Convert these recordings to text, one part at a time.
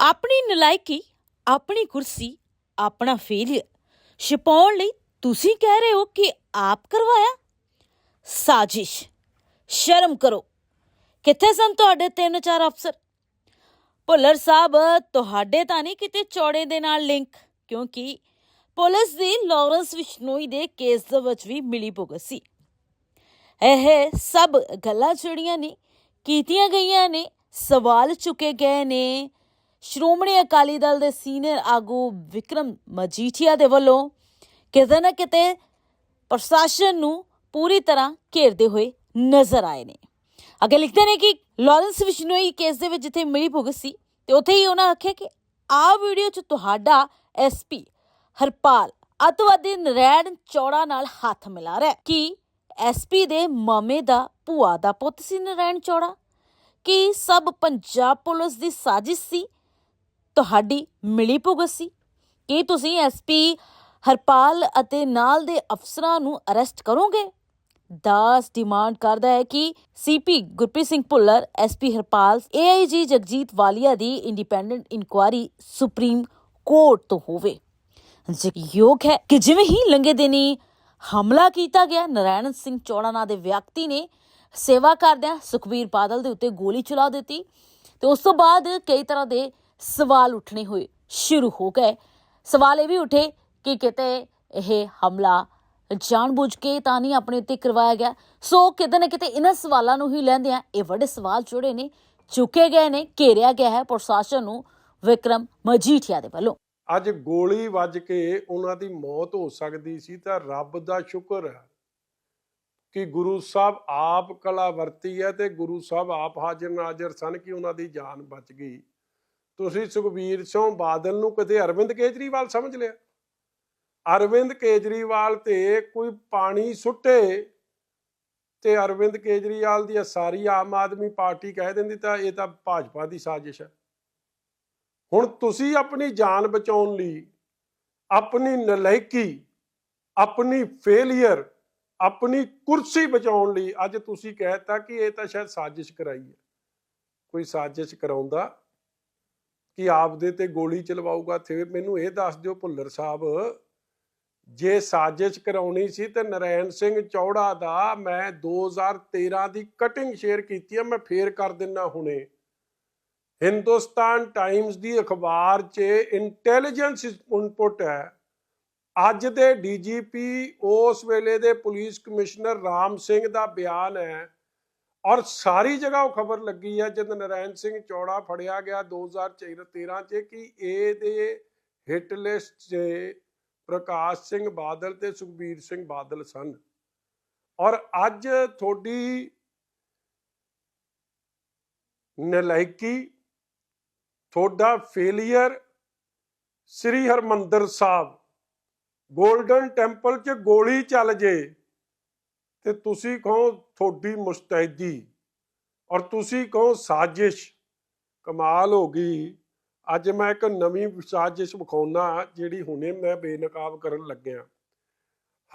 ਆਪਣੀ ਨਲਾਇਕੀ, ਆਪਣੀ ਕੁਰਸੀ, ਆਪਣਾ ਫੇਲਿਅਰ ਛਪਾਉਣ ਲਈ ਤੁਸੀਂ ਕਹਿ ਰਹੇ ਹੋ ਕਿ ਆਪ ਕਰਵਾਇਆ? ਸਾਜ਼ਿਸ਼, ਸ਼ਰਮ ਕਰੋ। ਕਿੱਥੇ ਸਨ ਤੁਹਾਡੇ ਤਿੰਨ ਚਾਰ ਅਫਸਰ? ਭੁੱਲਰ ਸਾਹਿਬ, ਤੁਹਾਡੇ ਤਾਂ ਨਹੀਂ ਕਿਤੇ ਚੌੜੇ ਦੇ ਨਾਲ ਲਿੰਕ ਕਿਉਂਕਿ ਪੁਲਿਸ ਦੀ ਲਾਰੈਂਸ ਵਿਸ਼ਨੋਈ ਦੇ ਕੇਸ ਦੇ ਵਿੱਚ ਵੀ ਮਿਲੀ ਭੁਗਤ ਸੀ। ਇਹ ਸਭ ਗੱਲਾਂ ਜਿਹੜੀਆਂ ਨੇ ਕੀਤੀਆਂ ਗਈਆਂ ਨੇ, ਸਵਾਲ ਚੁੱਕੇ ਗਏ ਨੇ ਸ਼੍ਰੋਮਣੀ ਅਕਾਲੀ ਦਲ ਦੇ ਸੀਨੀਅਰ ਆਗੂ ਵਿਕਰਮ ਮਜੀਠੀਆ ਦੇ ਵੱਲੋਂ ਕਿਤੇ ਨਾ ਕਿਤੇ ਪ੍ਰਸ਼ਾਸਨ ਨੂੰ ਪੂਰੀ ਤਰ੍ਹਾਂ ਘੇਰਦੇ ਹੋਏ ਨਜ਼ਰ ਆਏ ਨੇ। ਅੱਗੇ ਲਿਖਦੇ ਨੇ ਕਿ ਲਾਰੈਂਸ ਵਿਸ਼ਨੋਈ ਕੇਸ ਦੇ ਵਿੱਚ ਜਿੱਥੇ ਮਿਲੀ ਭੁਗਤ ਸੀ, ਤੇ ਉੱਥੇ ਹੀ ਉਹਨਾਂ ਆਖਿਆ ਕਿ ਆਹ ਵੀਡੀਓ 'ਚ ਤੁਹਾਡਾ ਐਸਪੀ ਹਰਪਾਲ ਅਤਵਾਦੀ ਨਰੈਣ ਚੌੜਾ ਨਾਲ ਹੱਥ ਮਿਲਾ ਰਿਹਾ ਹੈ। ਕਿ ਐਸਪੀ ਦੇ ਮਾਮੇ ਦਾ ਭੂਆ ਦਾ ਪੁੱਤ ਸੀ ਨਰੈਣ ਚੌੜਾ? ਕਿ ਸਭ ਪੰਜਾਬ ਪੁਲਿਸ ਦੀ ਸਾਜ਼ਿਸ਼ ਸੀ? ਤੁਹਾਡੀ ਮਿਲੀ ਭੁਗਤ ਸੀ? ਕੀ ਤੁਸੀਂ ਐਸਪੀ ਹਰਪਾਲ ਅਤੇ ਨਾਲ ਦੇ ਅਫਸਰਾਂ ਨੂੰ ਅਰੈਸਟ ਕਰੋਗੇ? ਦਾਸ ਡਿਮਾਂਡ ਕਰਦਾ ਹੈ ਕਿ CP Gurpreet Singh Bhullar SP Harpal AIG Jagjit Walia ਦੀ ਇੰਡੀਪੈਂਡੈਂਟ ਇਨਕੁਆਇਰੀ ਸੁਪਰੀਮ ਕੋਰਟ ਤੋਂ ਹੋਵੇ। ਯੋਗ ਹੈ ਕਿ ਜਿਵੇਂ ਹੀ ਲੰਗੇ ਦਿਨੀ ਹਮਲਾ ਕੀਤਾ ਗਿਆ ਨਰਾਇਣ ਸਿੰਘ ਚੌੜਾ ਨਾਂ ਦੇ ਵਿਅਕਤੀ ਨੇ ਸੇਵਾ ਕਰਦਿਆਂ ਸੁਖਬੀਰ ਬਾਦਲ ਦੇ ਉੱਤੇ ਗੋਲੀ ਚਲਾ ਦਿੱਤੀ ਤੇ ਉਸ ਤੋਂ ਬਾਅਦ ਕਈ ਤਰ੍ਹਾਂ ਦੇ ਸਵਾਲ ਉੱਠਣੇ ਹੋਏ, ਸ਼ੁਰੂ ਹੋ ਗਏ। ਸਵਾਲ ਇਹ ਵੀ ਉੱਠੇ ਕਿ ਕਿਤੇ ਇਹ ਹਮਲਾ ਜਾਣਬੁੱਝ ਕੇ ਤਾਂ ਨਹੀਂ ਆਪਣੇ ਉੱਤੇ ਕਰਵਾਇਆ ਗਿਆ। ਸੋ ਕਿਤੇ ਨਾ ਕਿਤੇ ਇਹਨਾਂ ਸਵਾਲਾਂ ਨੂੰ ਹੀ ਲੈਂਦਿਆਂ ਇਹ ਵੱਡੇ ਸਵਾਲ ਜੁੜੇ ਨੇ, ਚੁੱਕੇ ਗਏ ਨੇ, ਘੇਰਿਆ ਗਿਆ ਹੈ ਪ੍ਰਸ਼ਾਸਨ ਨੂੰ ਵਿਕਰਮ ਮਜੀਠੀਆ ਦੇ ਵੱਲੋਂ। ਅੱਜ ਗੋਲੀ ਵੱਜ ਕੇ ਉਹਨਾਂ ਦੀ ਮੌਤ ਹੋ ਸਕਦੀ ਸੀ ਤਾਂ ਰੱਬ ਦਾ ਸ਼ੁਕਰ ਹੈ ਕਿ ਗੁਰੂ ਸਾਹਿਬ ਆਪ ਕਲਾ ਵਰਤੀ ਹੈ ਤੇ ਗੁਰੂ ਸਾਹਿਬ ਆਪ ਹਾਜ਼ਰ ਨਾਜ਼ਰ ਸਨ ਕਿ ਉਹਨਾਂ ਦੀ ਜਾਨ ਬਚ ਗਈ। ਤੁਸੀਂ ਸੁਖਬੀਰ ਸਿੰਘ ਬਾਦਲ ਨੂੰ ਕਦੇ ਅਰਵਿੰਦ ਕੇਜਰੀਵਾਲ ਸਮਝ ਲਿਆ? ਅਰਵਿੰਦ ਕੇਜਰੀਵਾਲ ਤੇ ਕੋਈ ਪਾਣੀ ਸੁੱਟੇ ਤੇ ਅਰਵਿੰਦ ਕੇਜਰੀਵਾਲ ਦੀ ਸਾਰੀ ਆਮ ਆਦਮੀ ਪਾਰਟੀ ਕਹਿ ਦਿੰਦੀ ਤਾਂ ਇਹ ਤਾਂ ਭਾਜਪਾ ਦੀ ਸਾਜ਼ਿਸ਼ ਹੈ। ਹੁਣ ਤੁਸੀਂ ਆਪਣੀ ਜਾਨ ਬਚਾਉਣ ਲਈ, ਆਪਣੀ ਨਲਾਇਕੀ ਆਪਣੀ ਫੇਲਿਅਰ ਆਪਣੀ ਕੁਰਸੀ ਬਚਾਉਣ ਲਈ ਅੱਜ ਤੁਸੀਂ ਕਹਿਤਾ ਕਿ ਇਹ ਤਾਂ ਸ਼ਾਇਦ ਸਾਜ਼ਿਸ਼ ਕਰਾਈ ਹੈ। ਕੋਈ ਸਾਜ਼ਿਸ਼ ਕਰਾਉਂਦਾ ਕਿ ਆਪਦੇ ਤੇ ਗੋਲੀ ਚਲਵਾਊਗਾ। ਤੇ ਮੈਨੂੰ ਇਹ ਦੱਸ ਦਿਓ ਭੁੱਲਰ ਸਾਹਿਬ, ਜੇ ਸਾਜ਼ਿਸ਼ ਕਰਾਉਣੀ ਸੀ ਤੇ ਨਰੈਣ ਸਿੰਘ ਚੌੜਾ ਦਾ ਮੈਂ 2013 ਦੀ ਕਟਿੰਗ ਸ਼ੇਅਰ ਕੀਤੀ ਹੈ ਮੈਂ ਫੇਰ ਕਰ ਦਿੰਨਾ ਹੁਣੇ। ਹਿੰਦੁਸਤਾਨ ਟਾਈਮਜ਼ ਦੀ ਅਖਬਾਰ 'ਚ ਇੰਟੈਲੀਜੈਂਸ ਇਨਪੁਟ ਹੈ। ਅੱਜ ਦੇ ਡੀਜੀਪੀ ਉਸ ਵੇਲੇ ਦੇ ਪੁਲਿਸ ਕਮਿਸ਼ਨਰ ਰਾਮ ਸਿੰਘ ਦਾ ਬਿਆਨ ਹੈ ਔਰ ਸਾਰੀ ਜਗ੍ਹਾ ਉਹ ਖਬਰ ਲੱਗੀ ਹੈ ਜਦ ਨਰੈਣ ਸਿੰਘ ਚੌੜਾ ਫੜਿਆ ਗਿਆ 2013 ਚ ਕਿ ਇਹਦੇ ਹਿੱਟ ਲਿਸਟ 'ਚ ਪ੍ਰਕਾਸ਼ ਸਿੰਘ ਬਾਦਲ ਤੇ ਸੁਖਬੀਰ ਸਿੰਘ ਬਾਦਲ ਸਨ। ਔਰ ਅੱਜ ਤੁਹਾਡੀ ਨਲਾਇਕੀ, ਤੁਹਾਡਾ failure Shri Harmandar Sahib golden temple 'ਚ ਗੋਲੀ ਚੱਲ ਜੇ। ਤੇ ਤੁਸੀਂ ਕਹੋ ਤੁਹਾਡੀ ਮੁਸਤੈਦੀ ਔਰ ਤੁਸੀਂ ਕਹੋ ਸਾਜ਼ਿਸ਼। ਕਮਾਲ ਹੋ ਗਈ। ਅੱਜ ਮੈਂ ਇੱਕ ਨਵੀਂ ਸਾਜ਼ਿਸ਼ ਵਿਖਾਉਣਾ ਜਿਹੜੀ ਹੁਣੇ ਮੈਂ ਬੇਨਕਾਬ ਕਰਨ ਲੱਗਿਆ।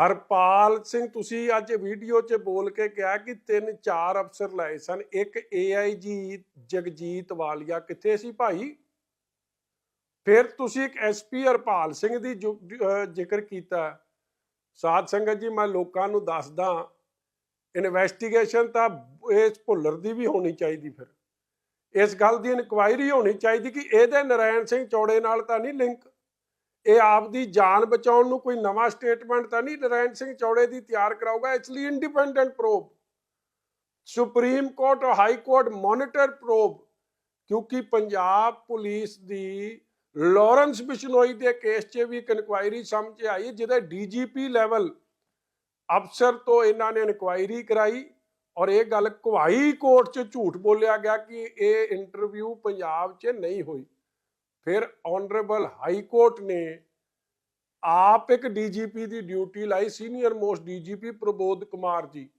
ਹਰਪਾਲ ਸਿੰਘ, ਤੁਸੀਂ ਅੱਜ ਵੀਡੀਓ 'ਚ ਬੋਲ ਕੇ ਕਿਹਾ ਕਿ ਤਿੰਨ ਚਾਰ ਅਫਸਰ ਲਏ ਸਨ। ਇੱਕ ਏਆਈਜੀ ਜਗਜੀਤ ਵਾਲੀਆ। ਕਿੱਥੇ ਸੀ ਭਾਈ? ਫਿਰ ਤੁਸੀਂ ਇੱਕ ਐਸਪੀ ਹਰਪਾਲ ਸਿੰਘ ਦੀ ਜੋ- ਜ਼ਿਕਰ ਕੀਤਾ। ਸਾਧ ਸੰਗਤ ਜੀ, ਮੈਂ ਲੋਕਾਂ ਨੂੰ ਦੱਸਦਾ ਇਨਵੈਸਟੀਗੇਸ਼ਨ ਤਾਂ ਇਸ ਭੁੱਲਰ ਦੀ ਵੀ ਹੋਣੀ ਚਾਹੀਦੀ ਫਿਰ। ਇਸ ਗੱਲ ਦੀ ਇਨਕੁਆਇਰੀ ਹੋਣੀ ਚਾਹੀਦੀ ਕਿ ਇਹਦੇ ਨਰਾਇਣ ਸਿੰਘ ਚੌੜੇ ਨਾਲ ਤਾਂ ਨਹੀਂ ਲਿੰਕ। ਇਹ ਆਪ ਦੀ ਜਾਨ ਬਚਾਉਣ ਨੂੰ ਕੋਈ ਨਵਾਂ ਸਟੇਟਮੈਂਟ ਤਾਂ ਨਹੀਂ ਨਰਾਇਣ ਸਿੰਘ ਚੌੜੇ ਦੀ ਤਿਆਰ ਕਰਾਊਗਾ, ਇਸ ਲਈ ਇੰਡੀਪੈਂਡੈਂਟ ਪ੍ਰੋਬ ਸੁਪਰੀਮ ਕੋਰਟ ਔਰ ਹਾਈ ਕੋਰਟ ਮੋਨੀਟਰ ਪ੍ਰੋਬ ਕਿਉਂਕਿ ਪੰਜਾਬ ਪੁਲਿਸ ਦੀ ਲਾਰੈਂਸ ਬਿਸ਼ਨੋਈ ਦੇ ਕੇਸ 'ਚ ਵੀ ਇੱਕ ਇਨਕੁਆਇਰੀ ਸਾਹਮਣੇ ਆਈ, ਜਿਹਦੇ ਡੀਜੀਪੀ ਲੈਵਲ ਅਫਸਰ ਤੋਂ ਇਹਨਾਂ ਨੇ ਇਨਕੁਆਇਰੀ ਕਰਾਈ ਔਰ ਇਹ ਗੱਲ ਕੁਹਾਈ ਕੋਰਟ 'ਚ ਝੂਠ ਬੋਲਿਆ ਗਿਆ ਕਿ ਇਹ ਇੰਟਰਵਿਊ ਪੰਜਾਬ 'ਚ ਨਹੀਂ ਹੋਈ। ਫਿਰ ਆਨਰੇਬਲ ਹਾਈ ਕੋਰਟ ਨੇ ਆਪ ਇੱਕ ਡੀਜੀਪੀ ਦੀ ਡਿਊਟੀ ਲਾਈ, senior most DGP Prabodh Kumar ji.